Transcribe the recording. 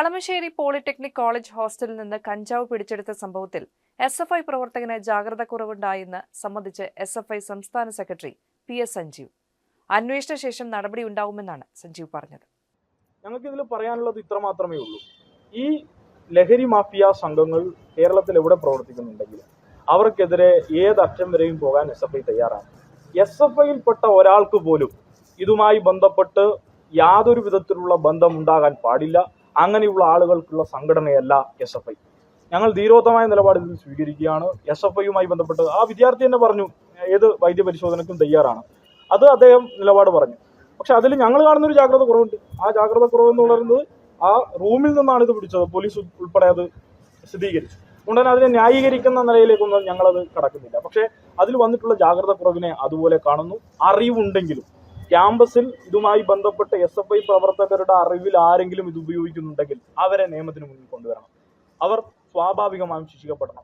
Kalamassery polytechnic college ഹോസ്റ്റലിൽ നിന്ന് കഞ്ചാവ് പിടിച്ചെടുത്ത സംഭവത്തിൽ എസ് എഫ് ഐ പ്രവർത്തകന് ജാഗ്രത കുറവുണ്ടായെന്ന് സംബന്ധിച്ച് എസ് എഫ് ഐ സംസ്ഥാന സെക്രട്ടറി പി എസ് സഞ്ജീവ്. അന്വേഷണ ശേഷം നടപടി ഉണ്ടാവുമെന്നാണ് സഞ്ജീവ് പറഞ്ഞത്. ഞങ്ങൾക്ക് ഇതിൽ പറയാനുള്ളത് ഇത്ര മാത്രമേ ഉള്ളൂ. ഈ ലഹരി മാഫിയ സംഘങ്ങൾ കേരളത്തിൽ എവിടെ പ്രവർത്തിക്കുന്നുണ്ടെങ്കിലും അവർക്കെതിരെ ഏത് അറ്റം വരെയും പോകാൻ എസ് എഫ് ഐ തയ്യാറാണ്. എസ് എഫ് ഐയിൽപ്പെട്ട ഒരാൾക്ക് പോലും ഇതുമായി ബന്ധപ്പെട്ട് യാതൊരു വിധത്തിലുള്ള ബന്ധം ഉണ്ടാകാൻ പാടില്ല. അങ്ങനെയുള്ള ആളുകൾക്കുള്ള സംഘടനയല്ല എസ് എഫ് ഐ ഞങ്ങൾ ധീരോത്തമായ നിലപാടിൽ സ്വീകരിക്കുകയാണ്. എസ് എഫ് ഐയുമായി ബന്ധപ്പെട്ട് ആ വിദ്യാർത്ഥി തന്നെ പറഞ്ഞു ഏത് വൈദ്യപരിശോധനയ്ക്കും തയ്യാറാണ്. അത് അദ്ദേഹം നിലപാട് പറഞ്ഞു. പക്ഷെ അതിൽ ഞങ്ങൾ കാണുന്നൊരു ജാഗ്രത കുറവുണ്ട്. ആ ജാഗ്രത കുറവ് എന്ന് പറയുന്നത് ആ റൂമിൽ നിന്നാണ് ഇത് പിടിച്ചത്. പോലീസ് ഉൾപ്പെടെ അത് സ്ഥിരീകരിച്ചു. തന്നെ അതിനെ ന്യായീകരിക്കുന്ന നിലയിലേക്കൊന്നും ഞങ്ങളത് കടക്കുന്നില്ല. പക്ഷേ അതിൽ വന്നിട്ടുള്ള ജാഗ്രത കുറവിനെ അതുപോലെ കാണുന്നു. അറിവുണ്ടെങ്കിലും ക്യാമ്പസിൽ ഇതുമായി ബന്ധപ്പെട്ട എസ് എഫ് ഐ പ്രവർത്തകരുടെ അറിവിൽ ആരെങ്കിലും ഇത് ഉപയോഗിക്കുന്നുണ്ടെങ്കിൽ അവരെ നിയമത്തിന് മുന്നിൽ കൊണ്ടുവരണം. അവർ സ്വാഭാവികമായും ശിക്ഷിക്കപ്പെടണം.